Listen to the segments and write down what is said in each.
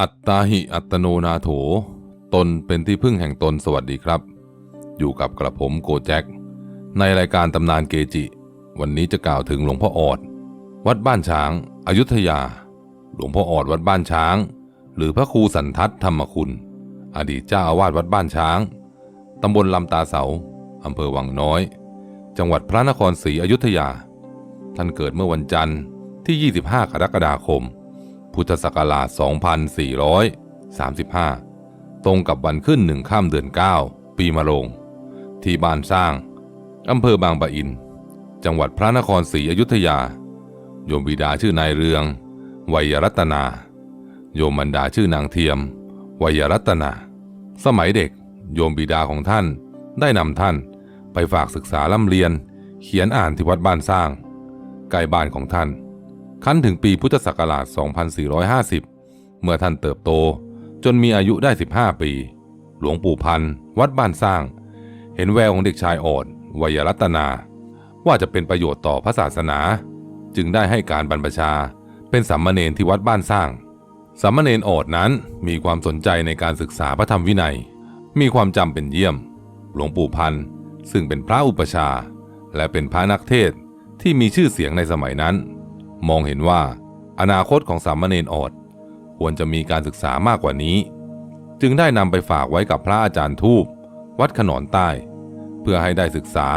อัตตาหิอัตโนนาโถ ตนเป็นที่พึ่งแห่งตนสวัสดีครับ อยู่กับกระผมโกแจ็ค ในรายการตำนานเกจิ วันนี้จะกล่าวถึงหลวงพ่อออด วัดบ้านช้างอยุธยา หลวงพ่อออดวัดบ้านช้าง หรือพระครูสันทัศธรรมคุณ อดีตเจ้าอาวาสวัดบ้านช้างตำบลลำตาเสาอำเภอวังน้อย จังหวัดพระนครศรีอยุธยา ท่านเกิดเมื่อวันจันทร์ที่ 25 กรกฎาคม พุทธศักราช 2435 ตรงกับวันขึ้นหนึ่งข้ามเดือน 9 ปีมะโรง ที่บ้านสร้าง อำเภอบางปะอิน จังหวัดพระนครศรีอยุธยา โยมบิดาชื่อนายเรือง วัยรัตนา โยมมันดาชื่อนางเทียม วัยรัตนา สมัยเด็กโยมบิดาของท่านได้นำท่านไปฝากศึกษาล่ำเรียน เขียนอ่านที่วัดบ้านสร้างใกล้บ้านของท่าน คั้นถึงปีพุทธศักราช 2450 เมื่อท่านเติบโต จนมีอายุได้ 15 ปี หลวงปู่พันธ์วัดบ้านสร้าง เห็นแววของเด็กชายออดวัยรัตนา ว่าจะเป็นประโยชน์ต่อพระศาสนา จึงได้ให้การบรรพชา เป็นสัมมาเนนที่วัดบ้านสร้างสัมมาเนนออดนั้นมีความสนใจในการศึกษาพระธรรมวินัย มีความจำเป็นเยี่ยม หลวงปู่พันธ์ซึ่งเป็นพระอุปชา และเป็นพระนักเทศที่มีชื่อเสียงในสมัยนั้น มองเห็นว่า อนาคตของสามเณรออด ควรจะมีการศึกษามากกว่านี้ จึงได้นำไปฝากไว้กับพระอาจารย์ทูบวัดขนอนใต้ เพื่อให้ได้ศึกษา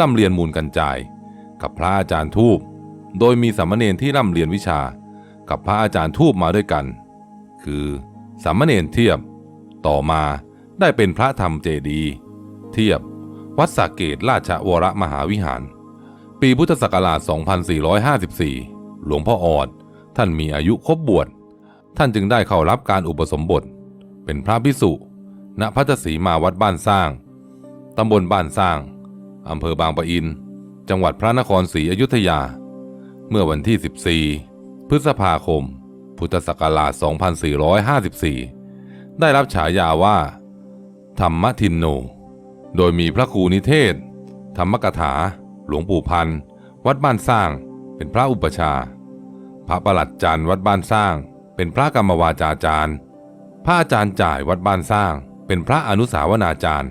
ล่ำเรียนมูลกันจายกับพระอาจารย์ทูบโดยมีสามเณรที่ร่ำเรียนวิชากับพระอาจารย์ทูบมาด้วยกัน คือสามเณรเทียบ ต่อมาได้เป็นพระธรรมเจดีย์เทียบ วัดสาเกตราชวรมหาวิหาร ปีพุทธศักราช 2454 หลวงพ่อออด ท่านมีอายุครบบวช ท่านจึงได้เข้ารับการอุปสมบท เป็นพระพิสุณพัทสีมาวัดบ้านสร้าง ตำบลบ้านสร้าง อำเภอบางปะอิน จังหวัดพระนครศรีอยุธยา เมื่อวันที่ 14 พฤษภาคม พุทธศักราช 2454 ได้รับฉายาว่า ธรรมทินโน โดยมีพระครูนิเทศ ธรรมกถา หลวงปู่พันธ์ วัดบ้านสร้าง เป็นพระอุปชา พระประหลัดจันทร์วัดบ้านสร้าง เป็นพระกรรมวาจาจารย์ พระอาจารย์จ่ายวัดบ้านสร้าง เป็นพระอนุสาวนาจารย์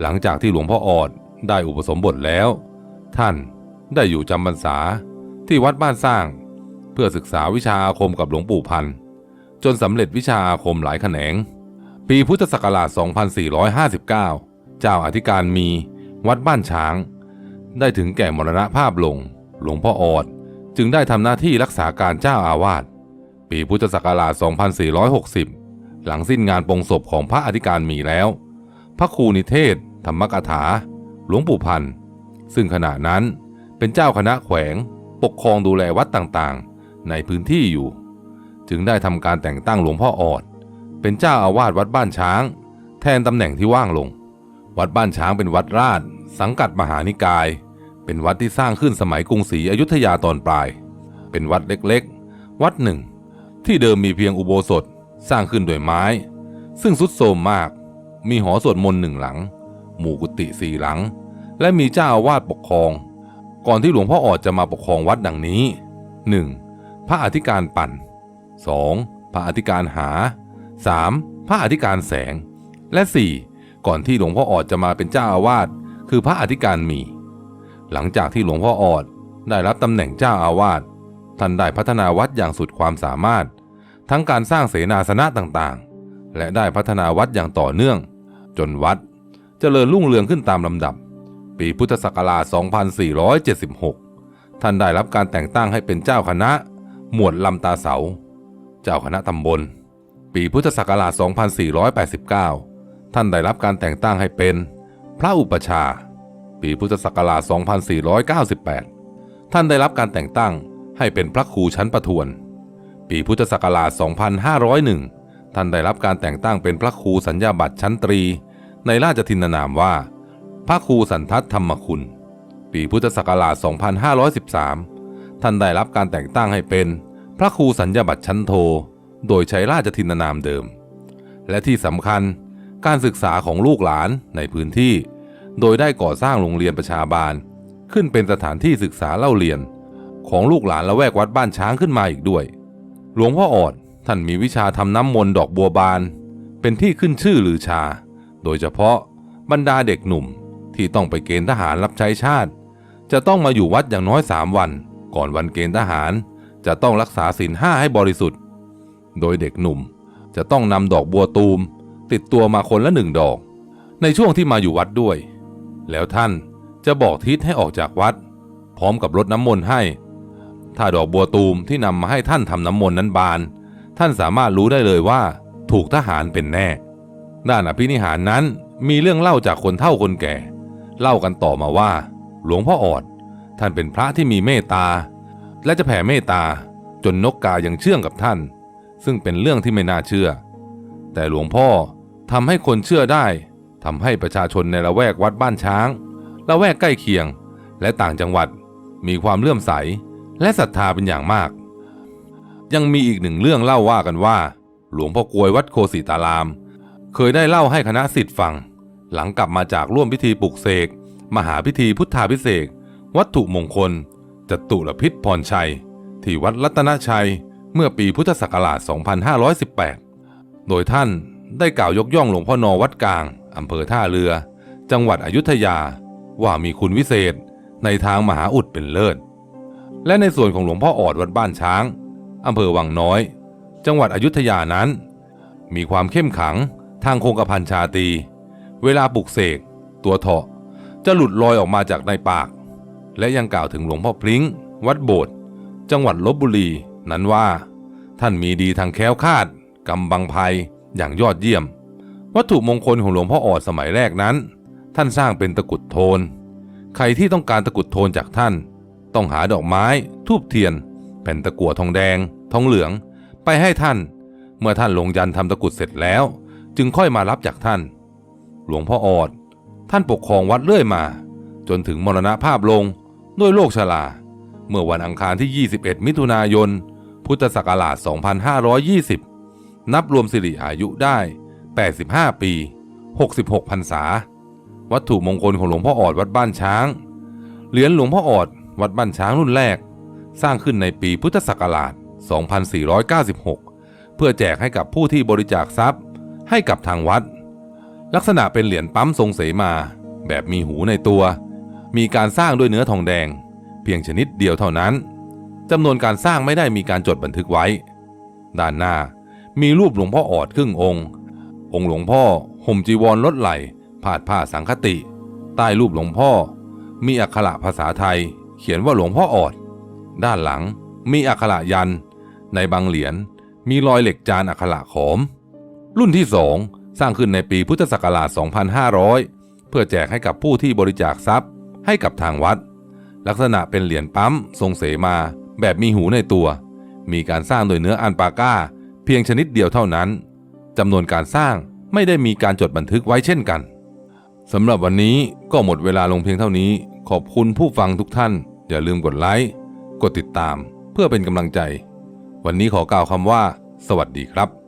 หลังจากที่หลวงพ่อออดได้อุปสมบทแล้ว ท่านได้อยู่จำพรรษาที่วัดบ้านสร้าง เพื่อศึกษาวิชาอาคมกับหลวงปู่พันธ์จนสำเร็จวิชาอาคมหลายแขนง ปีพุทธศักราช 2459 เจ้าอธิการมีวัดบ้านช้าง ได้ถึงแก่มรณภาพลง หลวงพ่อออดจึงได้ทำหน้าที่รักษาการเจ้าอาวาส ปีพุทธศักราช 2460 หลังสิ้นงานปงศพของพระอธิการมีแล้ว พระครูนิเทศ ธรรมกถา หลวงปู่พันธ์ซึ่งขณะนั้นเป็นเจ้าคณะแขวง ปกครองดูแลวัดต่างๆ ในพื้นที่อยู่ จึงได้ทำการแต่งตั้งหลวงพ่อออด เป็นเจ้าอาวาสวัดบ้านช้าง แทนตำแหน่งที่ว่างลง วัดบ้านช้างเป็นวัดราช สังกัดมหานิกาย เป็นวัดที่สร้างขึ้นสมัยกรุงศรีอยุธยาตอนปลาย เป็นวัดเล็กๆ วัดหนึ่ง ที่เดิมมีเพียงอุโบสถสร้างขึ้นด้วยไม้ ซึ่งสุดโทรมมาก มีหอสวดมนต์หนึ่งหลัง หมู่กุฏิสี่หลัง และมีเจ้าอาวาสปกครอง ก่อนที่หลวงพ่อออดจะมาปกครองวัดดังนี้ 1. พระอธิการปั่น 2. พระอธิการหา 3. พระอธิการแสง และ 4. ก่อนที่หลวงพ่อออดจะมาเป็นเจ้าอาวาสคือพระอธิการมี หลังจากที่หลวงพ่อออดได้รับตำแหน่งเจ้าอาวาสท่านได้พัฒนาวัดอย่างสุดความสามารถ ทั้งการสร้างเสนาสนะต่างๆ และได้พัฒนาวัดอย่างต่อเนื่อง จนวัดเจริญรุ่งเรืองขึ้นตามลำดับ ปีพุทธศักราช 2476 ท่านได้รับการแต่งตั้งให้เป็นเจ้าคณะ หมวดลำตาเสา เจ้าคณะตำบล ปีพุทธศักราช 2489 ท่านได้รับการแต่งตั้งให้เป็น พระอุปชา ปีพุทธศักราช 2498 ท่านได้รับการแต่งตั้งให้เป็นพระครูชั้นประทวน ปีพุทธศักราช 2501 ท่านได้รับการแต่งตั้งเป็นพระครูสัญญาบัตรชั้นตรี ในราชทินนามว่า พระครูสันทัศธรรมคุณ ปีพุทธศักราช 2513 ท่านได้รับการแต่งตั้งให้เป็นพระครูสัญญาบัตรชั้นโท โดยใช้ราชทินนามเดิม และที่สำคัญการศึกษาของลูกหลานในพื้นที่ โดยได้ก่อสร้างโรงเรียนประชาบาล ขึ้นเป็นสถานที่ศึกษาเล่าเรียน ของลูกหลานละแวกวัดบ้านช้างขึ้นมาอีกด้วย หลวงพ่อออดท่านมีวิชาทำน้ำมนต์ดอกบัวบาน เป็นที่ขึ้นชื่อลือชา โดยเฉพาะบรรดาเด็กหนุ่มที่ต้องไปเกณฑ์ทหารรับใช้ชาติ จะต้องมาอยู่วัดอย่างน้อยสามวัน ก่อนวันเกณฑ์ทหาร จะต้องรักษาศีลห้าให้บริสุทธิ์ โดยเด็กหนุ่มจะต้องนำดอกบัวตูม ติดตัวมาคนละหนึ่งดอก ในช่วงที่มาอยู่วัดด้วย แล้วท่านจะบอกทิศให้ออกจากวัด พร้อมกับรดน้ำมนต์ให้ ถ้าดอกบัวตูมที่นำมาให้ท่านทำน้ำมนต์นั้นบาน ท่านสามารถรู้ได้เลยว่า ถูกทหารเป็นแน่ ด้านอภินิหารนั้นมีเรื่องเล่าจากคนเฒ่าคนแก่ เล่ากันต่อมาว่า หลวงพ่อออด ท่านเป็นพระที่มีเมตตา และจะแผ่เมตตาจนนกกายังเชื่องกับท่าน ซึ่งเป็นเรื่องที่ไม่น่าเชื่อ แต่หลวงพ่อทำให้คนเชื่อได้ ทำให้ประชาชนในละแวกวัดบ้านช้าง ละแวกใกล้เคียง และต่างจังหวัดมีความเลื่อมใส และศรัทธาเป็นอย่างมาก ยังมีอีกหนึ่งเรื่องเล่าว่ากันว่า หลวงพ่อกลวยวัดโคสิตาราม เคยได้เล่าให้คณะสิทธิ์ฟัง หลังกลับมาจากร่วมพิธีปลุกเสก มหาพิธีพุทธาพิเศษวัตถุมงคลจตุรพิษพรชัย ที่วัดรัตนชัยเมื่อปีพุทธศักราช 2518 โดยท่านได้กล่าวยกย่องหลวงพ่อนอวัดกลาง อำเภอท่าเรือ จังหวัดอยุธยาว่ามีคุณวิเศษในทางมหาอุดเป็นเลิศ และในส่วนของหลวงพ่อออดวัดบ้านช้าง อำเภอวังน้อย จังหวัดอยุธยานั้น มีความเข้มขังทางโครงกระพันชาตี เวลาปลุกเสก ตัวเถาะจะหลุดลอยออกมาจากในปาก และยังกล่าวถึงหลวงพ่อพลิ้ง วัดโบสถ์จังหวัดลบบุรี นั้นว่า ท่านมีดีทางแค้วคาดกำบังภัยอย่างยอดเยี่ยม วัตถุมงคลของหลวงพ่อออดสมัยแรกนั้น ท่านสร้างเป็นตะกุดโทน ใครที่ต้องการตะกุดโทนจากท่าน ต้องหาดอกไม้ ทูบเทียน แผ่นตะกั่วทองแดง ทองเหลือง ไปให้ท่าน เมื่อท่านลงยันทำตะกุดเสร็จแล้ว จึงค่อยมารับจากท่าน หลวงพ่อออด ท่านปกครองวัดเรื่อยมา จนถึงมรณภาพลงด้วยโรคชรา เมื่อวันอังคารที่ 21 มิถุนายน พุทธศักราช 2520 นับรวมสิริอายุได้ 85 ปี 66พรรษา วัตถุมงคลของหลวงพ่อออดวัดบ้านช้าง เหรียญหลวงพ่อออดวัดบ้านช้างรุ่นแรก สร้างขึ้นในปีพุทธศักราช 2496 เพื่อแจกให้กับผู้ที่บริจาคทรัพย์ให้กับทางวัด ลักษณะเป็นเหรียญปั๊มทรงเสมา แบบมีหูในตัว มีการสร้างด้วยเนื้อทองแดง เพียงชนิดเดียวเท่านั้นจำนวนการสร้างไม่ได้มีการจดบันทึกไว้ ด้านหน้ามีรูปหลวงพ่อออดครึ่งองค์ องค์หลวงพ่อห่มจีวรลดไหลผาดผ้าสังคติ ใต้รูปหลวงพ่อ มีอักขระภาษาไทย เขียนว่าหลวงพ่อออด ด้านหลังมีอักขระยัน ในบางเหรียญมีรอยเหล็กจานอักขระขอม รุ่นที่สองสร้างขึ้นในปีพุทธศักราช 2500 เพื่อแจกให้กับผู้ที่บริจาคทรัพย์ให้กับทางวัด ลักษณะเป็นเหรียญปั๊มทรงเสมาแบบมีหูในตัว มีการสร้างโดยเนื้ออันปาก้า เพียงชนิดเดียวเท่านั้น จำนวนการสร้างไม่ได้มีการจดบันทึกไว้เช่นกันสำหรับวันนี้ก็หมดเวลาลงเพียงเท่านี้ ขอบคุณผู้ฟังทุกท่าน อย่าลืมกดไลค์ กดติดตาม เพื่อเป็นกำลังใจ วันนี้ขอกล่าวคำว่า สวัสดีครับ